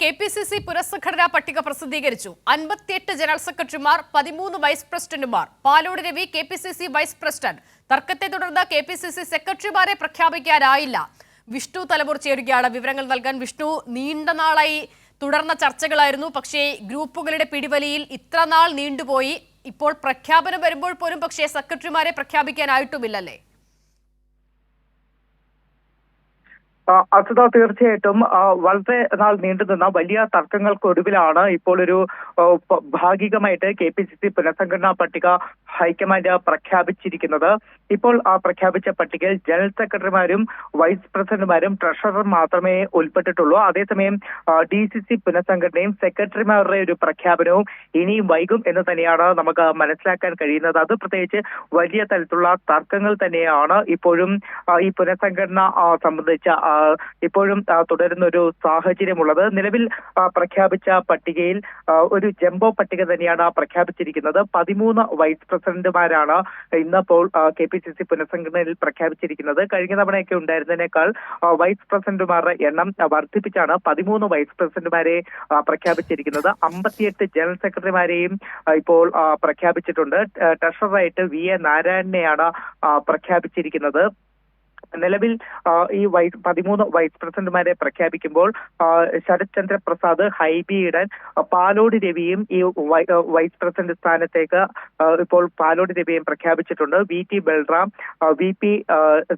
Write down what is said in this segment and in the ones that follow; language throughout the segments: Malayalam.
കെ പി സി സി പുനഃസംഘടനാ പട്ടിക പ്രസിദ്ധീകരിച്ചു. അൻപത്തിയെട്ട് ജനറൽ സെക്രട്ടറിമാർ പതിമൂന്ന് വൈസ് പ്രസിഡന്റുമാർ. Palode Ravi K P C C vice president. തർക്കത്തെ തുടർന്ന് കെ പി സി സി സെക്രട്ടറിമാരെ പ്രഖ്യാപിക്കാനായില്ല. വിഷ്ണു തലമുറ ചേരുകയാണ് വിവരങ്ങൾ നൽകാൻ. വിഷ്ണു നീണ്ട നാളായി തുടർന്ന ചർച്ചകളായിരുന്നു. പക്ഷേ ഗ്രൂപ്പുകളുടെ പിടിവലിയിൽ ഇത്ര നാൾ നീണ്ടുപോയി. ഇപ്പോൾ പ്രഖ്യാപനം വരുമ്പോൾ പോലും പക്ഷേ സെക്രട്ടറിമാരെ പ്രഖ്യാപിക്കാനായിട്ടുമില്ലല്ലേ? അസുത തീർച്ചയായിട്ടും വളരെ നാൾ നീണ്ടുനിന്ന വലിയ തർക്കങ്ങൾക്കൊടുവിലാണ് ഇപ്പോൾ ഒരു ഭാഗികമായിട്ട് കെ പി സി സി പുനഃസംഘടനാ പട്ടിക ഹൈക്കമാൻഡ് പ്രഖ്യാപിച്ചിരിക്കുന്നത്. ഇപ്പോൾ ആ പ്രഖ്യാപിച്ച പട്ടികയിൽ ജനറൽ സെക്രട്ടറിമാരും വൈസ് പ്രസിഡന്റുമാരും ട്രഷറർ മാത്രമേ ഉൾപ്പെട്ടിട്ടുള്ളൂ. അതേസമയം ഡി സി സി പുനഃസംഘടനയും സെക്രട്ടറിമാരുടെ ഒരു പ്രഖ്യാപനവും ഇനിയും വൈകും എന്ന് തന്നെയാണ് നമുക്ക് മനസ്സിലാക്കാൻ കഴിയുന്നത്. അത് പ്രത്യേകിച്ച് വലിയ തരത്തിലുള്ള തർക്കങ്ങൾ തന്നെയാണ് ഇപ്പോഴും ഈ പുനഃസംഘടന സംബന്ധിച്ച ഇപ്പോഴും തുടരുന്ന ഒരു സാഹചര്യമുള്ളത്. നിലവിൽ പ്രഖ്യാപിച്ച പട്ടികയിൽ ഒരു ജംബോ പട്ടിക തന്നെയാണ് പ്രഖ്യാപിച്ചിരിക്കുന്നത്. പതിമൂന്ന് വൈസ് പ്രസിഡന്റുമാരാണ് ഇന്നിപ്പോൾ കെ പി സി സി പുനഃസംഘടനയിൽ പ്രഖ്യാപിച്ചിരിക്കുന്നത്. കഴിഞ്ഞ തവണയൊക്കെ ഉണ്ടായിരുന്നതിനേക്കാൾ വൈസ് പ്രസിഡന്റുമാരുടെ എണ്ണം വർദ്ധിപ്പിച്ചാണ് പതിമൂന്ന് വൈസ് പ്രസിഡന്റുമാരെ പ്രഖ്യാപിച്ചിരിക്കുന്നത്. അമ്പത്തിയെട്ട് ജനറൽ സെക്രട്ടറിമാരെയും ഇപ്പോൾ പ്രഖ്യാപിച്ചിട്ടുണ്ട്. ട്രഷററായിട്ട് വി എ നാരായണനെയാണ് പ്രഖ്യാപിച്ചിരിക്കുന്നത്. നിലവിൽ ഈ വൈസ് പതിമൂന്ന് വൈസ് പ്രസിഡന്റുമാരെ പ്രഖ്യാപിക്കുമ്പോൾ ശരത് ചന്ദ്ര പ്രസാദ് ഹൈബി പാലോടി പാലോട് രവിയും ഈ വൈസ് പ്രസിഡന്റ് സ്ഥാനത്തേക്ക് ഇപ്പോൾ പാലോടി രവിയും പ്രഖ്യാപിച്ചിട്ടുണ്ട്. V T Balram V P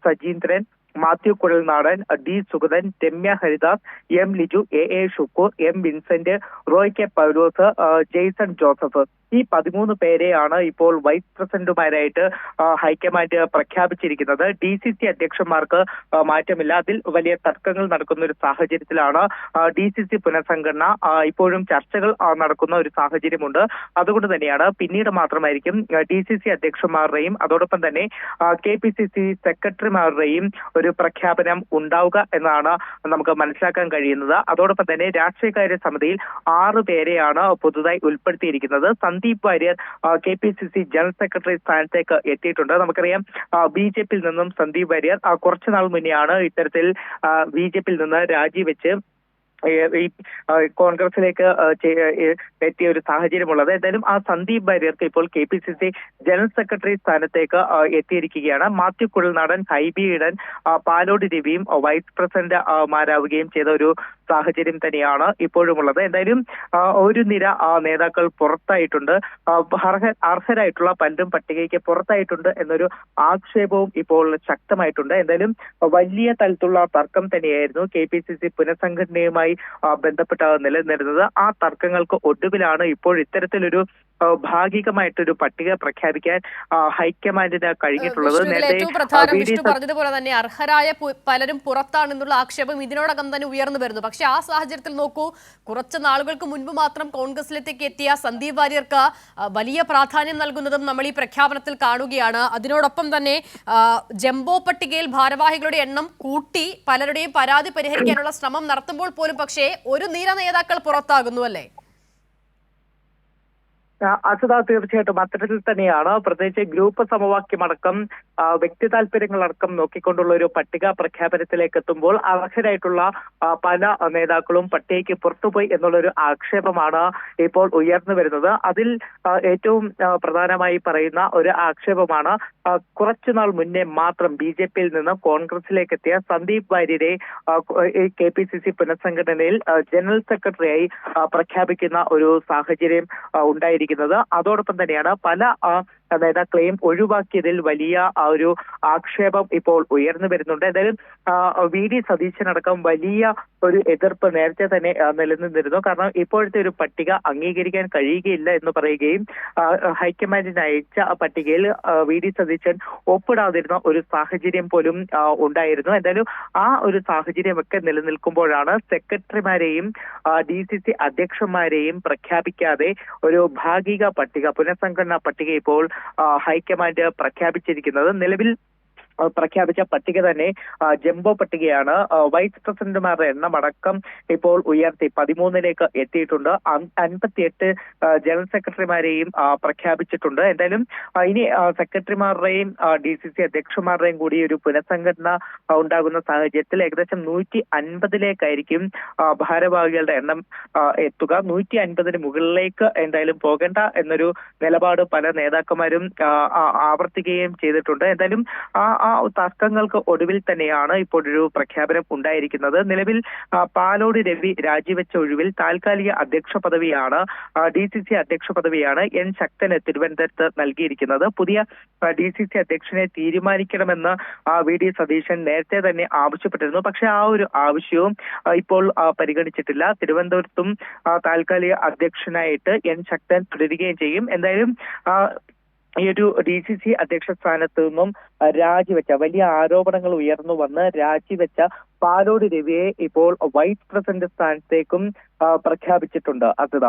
Sajeendran Mathew Kuzhalnadan D Sugathan Ramya Haridas M Liju A A Shukoor M Vincent Roy K Paulose Jaison Joseph. ഈ പതിമൂന്ന് പേരെയാണ് ഇപ്പോൾ വൈസ് പ്രസിഡന്റുമാരായിട്ട് ഹൈക്കമാൻഡ് പ്രഖ്യാപിച്ചിരിക്കുന്നത്. ഡി സി സി അധ്യക്ഷന്മാർക്ക് മാറ്റമില്ല. അതിൽ വലിയ തർക്കങ്ങൾ നടക്കുന്ന ഒരു സാഹചര്യത്തിലാണ് ഡി സി സി പുനഃസംഘടന ഇപ്പോഴും ചർച്ചകൾ നടക്കുന്ന ഒരു സാഹചര്യമുണ്ട്. അതുകൊണ്ട് തന്നെയാണ് പിന്നീട് മാത്രമായിരിക്കും ഡി സി സി അധ്യക്ഷന്മാരുടെയും അതോടൊപ്പം തന്നെ കെ പി സി സി സെക്രട്ടറിമാരുടെയും പ്രഖ്യാപനം ഉണ്ടാവുക എന്നാണ് നമുക്ക് മനസ്സിലാക്കാൻ കഴിയുന്നത്. അതോടൊപ്പം തന്നെ രാഷ്ട്രീയകാര്യ സമിതിയിൽ ആറ് പേരെയാണ് പുതുതായി ഉൾപ്പെടുത്തിയിരിക്കുന്നത്. Sandeep Warrier K P C C general secretary സ്ഥാനത്തേക്ക് എത്തിയിട്ടുണ്ട്. നമുക്കറിയാം ബി ജെ പിയിൽ നിന്നും സന്ദീപ് വാര്യർ കുറച്ചു നാൾ മുന്നെയാണ് ഇത്തരത്തിൽ ബി ജെ പിയിൽ നിന്ന് രാജിവെച്ച് ഈ കോൺഗ്രസിലേക്ക് എത്തിയ ഒരു സാഹചര്യമുള്ളത്. എന്തായാലും ആ സന്ദീപ് ബാര്യർക്ക് ഇപ്പോൾ K P C C general secretary സ്ഥാനത്തേക്ക് എത്തിയിരിക്കുകയാണ്. മാത്യു കുഴൽനാടൻ ഹൈബി ഈഡൻ പാലോടി രവിയും വൈസ് പ്രസിഡന്റ് മാരാവുകയും ചെയ്ത ഒരു സാഹചര്യം തന്നെയാണ് ഇപ്പോഴുമുള്ളത്. എന്തായാലും ഒരു നിര ആ, നേതാക്കൾ പുറത്തായിട്ടുണ്ട്. അർഹരായിട്ടുള്ള പലരും പട്ടികയ്ക്ക് പുറത്തായിട്ടുണ്ട് എന്നൊരു ആക്ഷേപവും ഇപ്പോൾ ശക്തമായിട്ടുണ്ട്. എന്തായാലും വലിയ തലത്തിലുള്ള തർക്കം തന്നെയായിരുന്നു കെ പി സി സി പുനഃസംഘടനയുമായി ബന്ധപ്പെട്ട് നിലനിന്നിരുന്നത്. ആ തർക്കങ്ങൾക്ക് ഒടുവിലാണ് ഇപ്പോൾ ഇത്തരത്തിലൊരു ഭാഗികമായിട്ടൊരു പട്ടിക പ്രഖ്യാപിക്കാൻ ഹൈക്കമാൻഡിന് കഴിഞ്ഞിട്ടുള്ളത്. നേരത്തെ പറഞ്ഞതുപോലെ തന്നെ അർഹരായ പലരും പുറത്താണെന്നുള്ള ആക്ഷേപം ഇതിനോടകം തന്നെ ഉയർന്നു വരുന്നു. പക്ഷെ ആ സാഹചര്യത്തിൽ നോക്കൂ കുറച്ച് നാളുകൾക്ക് മുൻപ് മാത്രം കോൺഗ്രസിലേക്ക് എത്തിയ സന്ദീപ് വാര്യർക്ക് വലിയ പ്രാധാന്യം നൽകുന്നതും നമ്മൾ ഈ പ്രഖ്യാപനത്തിൽ കാണുകയാണ്. അതിനോടൊപ്പം തന്നെ ജംബോ പട്ടികയിൽ ഭാരവാഹികളുടെ എണ്ണം കൂട്ടി പലരുടെയും പരാതി പരിഹരിക്കാനുള്ള ശ്രമം നടത്തുമ്പോൾ പോലും പക്ഷേ ഒരു നീല നേതാക്കൾ പുറത്താകുന്നു അല്ലേ? അസുത തീർച്ചയായിട്ടും അത്തരത്തിൽ തന്നെയാണ്. പ്രത്യേകിച്ച് ഗ്രൂപ്പ് സമവാക്യമടക്കം വ്യക്തി താല്പര്യങ്ങളടക്കം നോക്കിക്കൊണ്ടുള്ള ഒരു പട്ടിക പ്രഖ്യാപനത്തിലേക്ക് എത്തുമ്പോൾ അർഹരായിട്ടുള്ള പല നേതാക്കളും പട്ടികയ്ക്ക് പുറത്തുപോയി എന്നുള്ളൊരു ആക്ഷേപമാണ് ഇപ്പോൾ ഉയർന്നു വരുന്നത്. അതിൽ ഏറ്റവും പ്രധാനമായി പറയുന്ന ഒരു ആക്ഷേപമാണ് കുറച്ചുനാൾ മുന്നേ മാത്രം ബി ജെ പിയിൽ നിന്ന് കോൺഗ്രസിലേക്ക് എത്തിയ സന്ദീപ് വാര്യരെ കെ പി സി സി പുനഃസംഘടനയിൽ ജനറൽ സെക്രട്ടറിയായി പ്രഖ്യാപിക്കുന്ന ഒരു സാഹചര്യം ആ, ഉണ്ടായിരിക്കുന്നത് അതോടൊപ്പം തന്നെയാണ് പല അതായത് ആ, ക്ലെയിം ഒഴിവാക്കിയതിൽ വലിയ ഒരു ആക്ഷേപം ഇപ്പോൾ ഉയർന്നു വരുന്നുണ്ട്. എന്തായാലും വി. ഡി. സതീശനടക്കം വലിയ ഒരു എതിർപ്പ് നേരത്തെ തന്നെ നിലനിന്നിരുന്നു. കാരണം ഇപ്പോഴത്തെ ഒരു പട്ടിക അംഗീകരിക്കാൻ കഴിയുകയില്ല എന്ന് പറയുകയും ഹൈക്കമാൻഡിന് അയച്ച പട്ടികയിൽ വി. ഡി. സതീശൻ ഒപ്പിടാതിരുന്ന ഒരു സാഹചര്യം പോലും ഉണ്ടായിരുന്നു. എന്തായാലും ആ ഒരു സാഹചര്യമൊക്കെ നിലനിൽക്കുമ്പോഴാണ് സെക്രട്ടറിമാരെയും ഡി സി സി അധ്യക്ഷന്മാരെയും പ്രഖ്യാപിക്കാതെ ഒരു ഭാഗിക പട്ടിക പുനഃസംഘടനാ പട്ടിക ഇപ്പോൾ ഹൈക്കമാൻഡ് പ്രഖ്യാപിച്ചിരിക്കുന്നത്. നിലവിൽ പ്രഖ്യാപിച്ച പട്ടിക തന്നെ ജംബോ പട്ടികയാണ്. വൈസ് പ്രസിഡന്റുമാരുടെ എണ്ണം അടക്കം ഇപ്പോൾ ഉയർത്തി. പതിമൂന്നിലേക്ക് എത്തിയിട്ടുണ്ട്. അൻപത്തിയെട്ട് ജനറൽ സെക്രട്ടറിമാരെയും പ്രഖ്യാപിച്ചിട്ടുണ്ട്. എന്തായാലും ഇനി സെക്രട്ടറിമാരുടെയും ഡി സി സി അധ്യക്ഷന്മാരുടെയും കൂടി ഒരു പുനഃസംഘടന ഉണ്ടാകുന്ന സാഹചര്യത്തിൽ ഏകദേശം നൂറ്റി അൻപതിലേക്കായിരിക്കും ഭാരവാഹികളുടെ എണ്ണം എത്തുക. നൂറ്റി അൻപതിന് മുകളിലേക്ക് എന്തായാലും പോകേണ്ട എന്നൊരു നിലപാട് പല നേതാക്കന്മാരും ആവർത്തിക്കുകയും ചെയ്തിട്ടുണ്ട്. എന്തായാലും ആ ആ തർക്കങ്ങൾക്ക് ഒടുവിൽ തന്നെയാണ് ഇപ്പോൾ ഒരു പ്രഖ്യാപനം ഉണ്ടായിരിക്കുന്നത്. നിലവിൽ പാലോട് രവി രാജിവെച്ച ഒഴിവിൽ താൽക്കാലിക അധ്യക്ഷ പദവിയാണ് ഡി സി സി അധ്യക്ഷ പദവിയാണ് എൻ ശക്തന് തിരുവനന്തപുരത്ത് നൽകിയിരിക്കുന്നത്. പുതിയ ഡി സി സി അധ്യക്ഷനെ തീരുമാനിക്കണമെന്ന് വി ഡി സതീശൻ നേരത്തെ തന്നെ ആവശ്യപ്പെട്ടിരുന്നു. പക്ഷേ ആ ഒരു ആവശ്യവും ഇപ്പോൾ പരിഗണിച്ചിട്ടില്ല. തിരുവനന്തപുരത്തും താൽക്കാലിക അധ്യക്ഷനായിട്ട് എൻ ശക്തൻ തുടരുകയും ചെയ്യും. എന്തായാലും ഈ ഒരു ഡി സി സി അധ്യക്ഷ സ്ഥാനത്ത് നിന്നും രാജിവെച്ച വലിയ ആരോപണങ്ങൾ ഉയർന്നു വന്ന് രാജിവെച്ച പാലോട് രവിയെ ഇപ്പോൾ വൈസ് പ്രസിഡന്റ് സ്ഥാനത്തേക്കും പ്രഖ്യാപിച്ചിട്ടുണ്ട്. അസിത